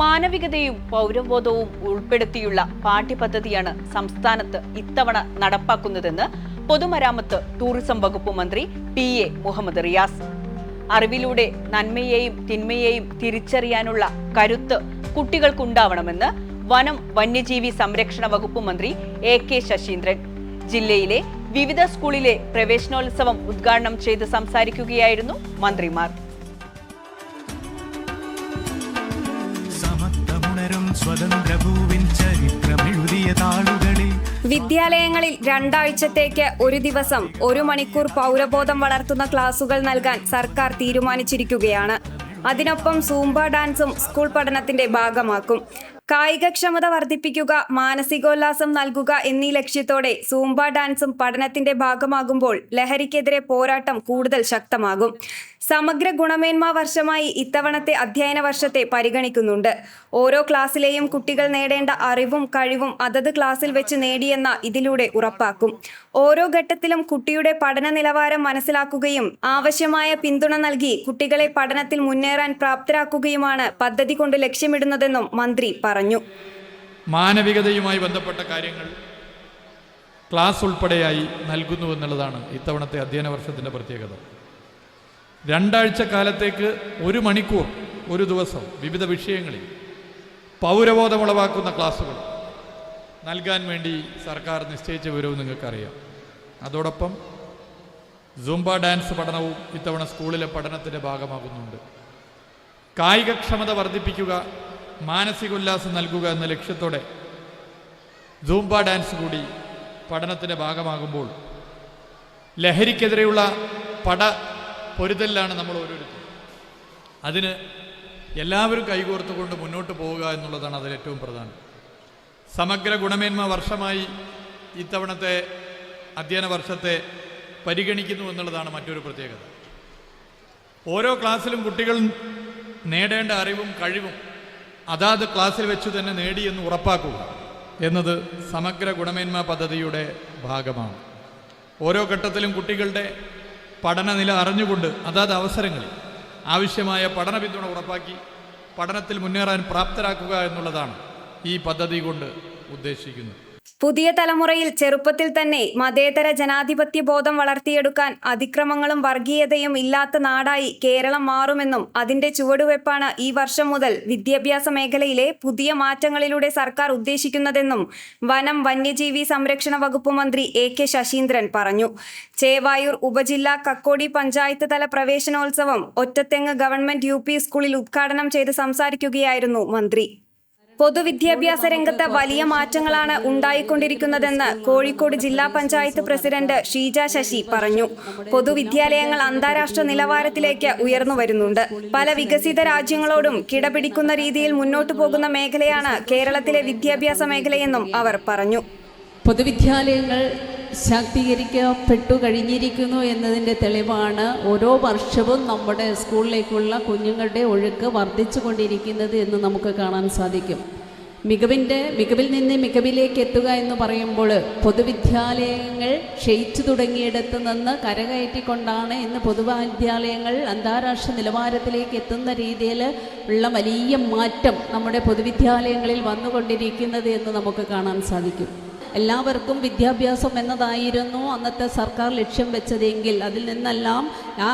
മാനവികതയും പൗരബോധവും ഉൾപ്പെടുത്തിയുള്ള പാഠ്യപദ്ധതിയാണ് സംസ്ഥാനത്ത് ഇത്തവണ നടപ്പാക്കുന്നതെന്ന് പൊതുമരാമത്ത് ടൂറിസം വകുപ്പ് മന്ത്രി പി എ മുഹമ്മദ് റിയാസ്. അറിവിലൂടെ നന്മയെയും തിന്മയെയും തിരിച്ചറിയാനുള്ള കരുത്ത് കുട്ടികൾക്കുണ്ടാവണമെന്ന് വനം വന്യജീവി സംരക്ഷണ വകുപ്പ് മന്ത്രി എ കെ ശശീന്ദ്രൻ. ജില്ലയിലെ വിവിധ സ്കൂളിലെ പ്രവേശനോത്സവം ഉദ്ഘാടനം ചെയ്ത് സംസാരിക്കുകയായിരുന്നു മന്ത്രിമാർ. വിദ്യാലയങ്ങളിൽ രണ്ടാഴ്ചത്തേക്ക് ഒരു ദിവസം ഒരു മണിക്കൂർ പൗരബോധം വളർത്തുന്ന ക്ലാസുകൾ നൽകാൻ സർക്കാർ തീരുമാനിച്ചിരിക്കുകയാണ്. അതിനൊപ്പം സൂംബ ഡാൻസും സ്കൂൾ പഠനത്തിന്റെ ഭാഗമാക്കും. കായികക്ഷമത വർദ്ധിപ്പിക്കുക മാനസികോല്ലാസം നൽകുക എന്നീ ലക്ഷ്യത്തോടെ സൂംബ ഡാൻസും പഠനത്തിന്റെ ഭാഗമാകുമ്പോൾ ലഹരിക്കെതിരെ പോരാട്ടം കൂടുതൽ ശക്തമാകും. സമഗ്ര ഗുണമേന്മ വർഷമായി ഇത്തവണത്തെ അധ്യയന വർഷത്തെ പരിഗണിക്കുന്നുണ്ട്. ഓരോ ക്ലാസ്സിലെയും കുട്ടികൾ നേടേണ്ട അറിവും കഴിവും അതത് ക്ലാസ്സിൽ വെച്ച് നേടിയെന്ന ഇതിലൂടെ ഉറപ്പാക്കും. ഓരോ ഘട്ടത്തിലും കുട്ടിയുടെ പഠന നിലവാരം മനസ്സിലാക്കുകയും ആവശ്യമായ പിന്തുണ നൽകി കുട്ടികളെ പഠനത്തിൽ മുന്നേറാൻ പ്രാപ്തരാക്കുകയുമാണ് പദ്ധതി കൊണ്ട് ലക്ഷ്യമിടുന്നതെന്നും മന്ത്രി പറഞ്ഞു. മാനവികതയുമായി ബന്ധപ്പെട്ട കാര്യങ്ങൾ ക്ലാസ് ഉൾപ്പെടെയായി നൽകുന്നു എന്നുള്ളതാണ് ഇത്തവണത്തെ അധ്യയന വർഷത്തിന്റെ പ്രത്യേകത. രണ്ടാഴ്ച കാലത്തേക്ക് ഒരു മണിക്കൂർ ഒരു ദിവസം വിവിധ വിഷയങ്ങളിൽ പൗരബോധമുളവാക്കുന്ന ക്ലാസ്സുകൾ നൽകാൻ വേണ്ടി സർക്കാർ നിശ്ചയിച്ച വിവരവും നിങ്ങൾക്കറിയാം. അതോടൊപ്പം സുംബ ഡാൻസ് പഠനവും ഇത്തവണ സ്കൂളിലെ പഠനത്തിന്റെ ഭാഗമാകുന്നുണ്ട്. കായികക്ഷമത വർദ്ധിപ്പിക്കുക മാനസികോല്ലാസം നൽകുക എന്ന ലക്ഷ്യത്തോടെ സൂംബ ഡാൻസ് കൂടി പഠനത്തിന്റെ ഭാഗമാകുമ്പോൾ ലഹരിക്കെതിരെയുള്ള പട പൊരുതലിലാണ് നമ്മൾ ഓരോരുത്തരും. അതിന് എല്ലാവരും കൈകോർത്തുകൊണ്ട് മുന്നോട്ട് പോവുക എന്നുള്ളതാണ് അതിൽ ഏറ്റവും പ്രധാനം. സമഗ്ര ഗുണമേന്മ വർഷമായി ഇത്തവണത്തെ അധ്യയന വർഷത്തെ പരിഗണിക്കുന്നു എന്നുള്ളതാണ് മറ്റൊരു പ്രത്യേകത. ഓരോ ക്ലാസ്സിലും കുട്ടികൾ നേടേണ്ട അറിവും കഴിവും അതാത് ക്ലാസ്സിൽ വെച്ച് തന്നെ നേടിയെന്ന് ഉറപ്പാക്കുക എന്നത് സമഗ്ര ഗുണമേന്മ പദ്ധതിയുടെ ഭാഗമാണ്. ഓരോ ഘട്ടത്തിലും കുട്ടികളുടെ പഠന നില അറിഞ്ഞുകൊണ്ട് അതാത് അവസരങ്ങളിൽ ആവശ്യമായ പഠന പിന്തുണ ഉറപ്പാക്കി പഠനത്തിൽ മുന്നേറാൻ പ്രാപ്തരാക്കുക എന്നുള്ളതാണ് ഈ പദ്ധതി കൊണ്ട് ഉദ്ദേശിക്കുന്നത്. പുതിയ തലമുറയിൽ ചെറുപ്പത്തിൽ തന്നെ മതേതര ജനാധിപത്യ ബോധം വളർത്തിയെടുക്കാൻ അതിക്രമങ്ങളും വർഗീയതയും ഇല്ലാത്ത നാടായി കേരളം മാറുമെന്നും അതിന്റെ ചുവടുവെപ്പാണ് ഈ വർഷം മുതൽ വിദ്യാഭ്യാസ മേഖലയിലെ പുതിയ മാറ്റങ്ങളിലൂടെ സർക്കാർ ഉദ്ദേശിക്കുന്നതെന്നും വനം വന്യജീവി സംരക്ഷണ വകുപ്പ് മന്ത്രി എ കെ ശശീന്ദ്രൻ പറഞ്ഞു. ചേവായൂർ ഉപജില്ലാ കക്കോടി പഞ്ചായത്ത് തല പ്രവേശനോത്സവം ഒറ്റത്തെങ്ങ് ഗവൺമെന്റ് യു സ്കൂളിൽ ഉദ്ഘാടനം ചെയ്ത് സംസാരിക്കുകയായിരുന്നു മന്ത്രി. പൊതുവിദ്യാഭ്യാസ രംഗത്ത് വലിയ മാറ്റങ്ങളാണ് ഉണ്ടായിക്കൊണ്ടിരിക്കുന്നതെന്ന് കോഴിക്കോട് ജില്ലാ പഞ്ചായത്ത് പ്രസിഡന്റ് ഷീജ ശശി പറഞ്ഞു. പൊതുവിദ്യാലയങ്ങൾ അന്താരാഷ്ട്ര നിലവാരത്തിലേക്ക് ഉയർന്നു വരുന്നുണ്ട്. പല വികസിത രാജ്യങ്ങളോടും കിടപിടിക്കുന്ന രീതിയിൽ മുന്നോട്ടു പോകുന്ന മേഖലയാണ് കേരളത്തിലെ വിദ്യാഭ്യാസ മേഖലയെന്നും അവർ പറഞ്ഞു. പൊതുവിദ്യാലയങ്ങൾ ശാക്തീകരിക്കപ്പെട്ടു കഴിഞ്ഞിരിക്കുന്നു എന്നതിന്റെ തെളിവാണ് ഓരോ വർഷവും നമ്മുടെ സ്കൂളിലേക്കുള്ള കുഞ്ഞുങ്ങളുടെ ഒഴുക്ക് വർദ്ധിച്ചു കൊണ്ടിരിക്കുന്നത് എന്ന് നമുക്ക് കാണാൻ സാധിക്കും. മികവിന്റെ മികവിൽ നിന്ന് മികവിലേക്ക് എത്തുക എന്ന് പറയുമ്പോൾ പൊതുവിദ്യാലയങ്ങൾ ക്ഷയിച്ചു തുടങ്ങിയിടത്ത് നിന്ന് കരകയറ്റിക്കൊണ്ടാണ് ഇന്ന് പൊതുവിദ്യാലയങ്ങൾ അന്താരാഷ്ട്ര നിലവാരത്തിലേക്ക് എത്തുന്ന രീതിയിൽ ഉള്ള വലിയ മാറ്റം നമ്മുടെ പൊതുവിദ്യാലയങ്ങളിൽ വന്നുകൊണ്ടിരിക്കുന്നത് എന്ന് നമുക്ക് കാണാൻ സാധിക്കും. എല്ലാവർക്കും വിദ്യാഭ്യാസം എന്നതായിരുന്നു അന്നത്തെ സർക്കാർ ലക്ഷ്യം വെച്ചതെങ്കിൽ. അതിൽ നിന്നെല്ലാം ആ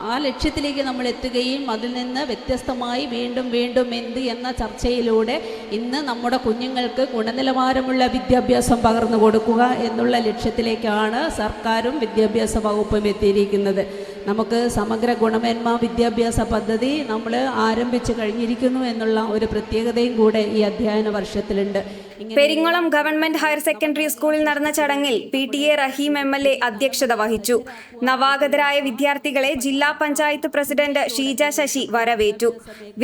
ആ- ലക്ഷ്യത്തിലേക്ക് നമ്മൾ എത്തുകയും അതിൽ നിന്ന് വ്യത്യസ്തമായി വീണ്ടും വീണ്ടും എന്ത് എന്ന ചർച്ചയിലൂടെ ഇന്ന് നമ്മുടെ കുഞ്ഞുങ്ങൾക്ക് ഗുണനിലവാരമുള്ള വിദ്യാഭ്യാസം പകർന്നു കൊടുക്കുക എന്നുള്ള ലക്ഷ്യത്തിലേക്കാണ് സർക്കാരും വിദ്യാഭ്യാസ വകുപ്പും എത്തിയിരിക്കുന്നത്. നമുക്ക് സമഗ്ര ഗുണമേന്മ വിദ്യാഭ്യാസ പദ്ധതി നമ്മൾ ആരംഭിച്ചു കഴിഞ്ഞിരിക്കുന്നു എന്നുള്ള ഒരു പ്രത്യേകതയും കൂടെ ഈ അധ്യയന വർഷത്തിലുണ്ട്. പെരിങ്ങോളം ഗവൺമെന്റ് ഹയർ സെക്കൻഡറി സ്കൂളിൽ നടന്ന ചടങ്ങിൽ P T A Rahim M L A അധ്യക്ഷത വഹിച്ചു. നവാഗതരായ വിദ്യാർത്ഥികളെ ജില്ലാ പഞ്ചായത്ത് പ്രസിഡന്റ് ഷീജ ശശി വരവേറ്റു.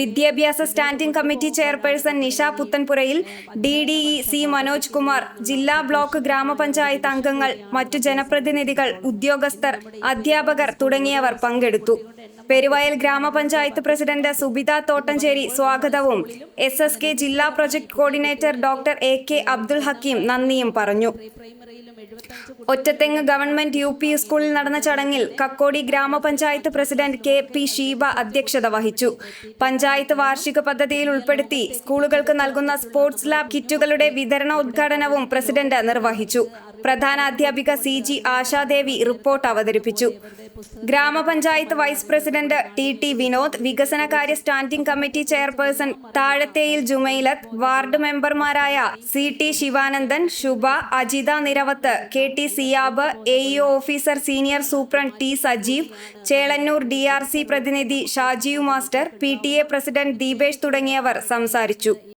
വിദ്യാഭ്യാസ standing committee chairperson Nisha Puthanpurayil D D E C Manoj Kumar ജില്ലാ ബ്ലോക്ക് ഗ്രാമപഞ്ചായത്ത് അംഗങ്ങൾ മറ്റു ജനപ്രതിനിധികൾ ഉദ്യോഗസ്ഥർ അധ്യാപകർ തുടങ്ങിയവർ പങ്കെടുത്തു. പെരുവയൽ ഗ്രാമപഞ്ചായത്ത് പ്രസിഡന്റ് സുബിത തോട്ടഞ്ചേരി സ്വാഗതവും. എസ് എസ് കെ ജില്ലാ project coordinator doctor A K Abdul Hakeem നന്ദിയും പറഞ്ഞു. ഒറ്റത്തെങ്ങ് ഗവൺമെന്റ് യു പി സ്കൂളിൽ നടന്ന ചടങ്ങിൽ കക്കോടി ഗ്രാമപഞ്ചായത്ത് പ്രസിഡന്റ് കെ പി ഷീബ അധ്യക്ഷത വഹിച്ചു. പഞ്ചായത്ത് വാർഷിക പദ്ധതിയിൽ ഉൾപ്പെടുത്തി സ്കൂളുകൾക്ക് നൽകുന്ന സ്പോർട്സ് ലാബ് കിറ്റുകളുടെ വിതരണ ഉദ്ഘാടനവും പ്രസിഡന്റ് നിർവഹിച്ചു. പ്രധാന അധ്യാപിക സി ജി ആശാദേവി റിപ്പോർട്ട് അവതരിപ്പിച്ചു. ഗ്രാമപഞ്ചായത്ത് vice president T T Vinod വികസനകാര്യ standing committee chairperson Thazhatheyil Jumailath ward മെമ്പർമാരായ C T Sivanandan Shubha Ajitha Niravath K T Siyab A officer senior superintendent T Sajeev Chelannur D R C പ്രതിനിധി Shajeev master P T A president Deepesh തുടങ്ങിയവർ സംസാരിച്ചു.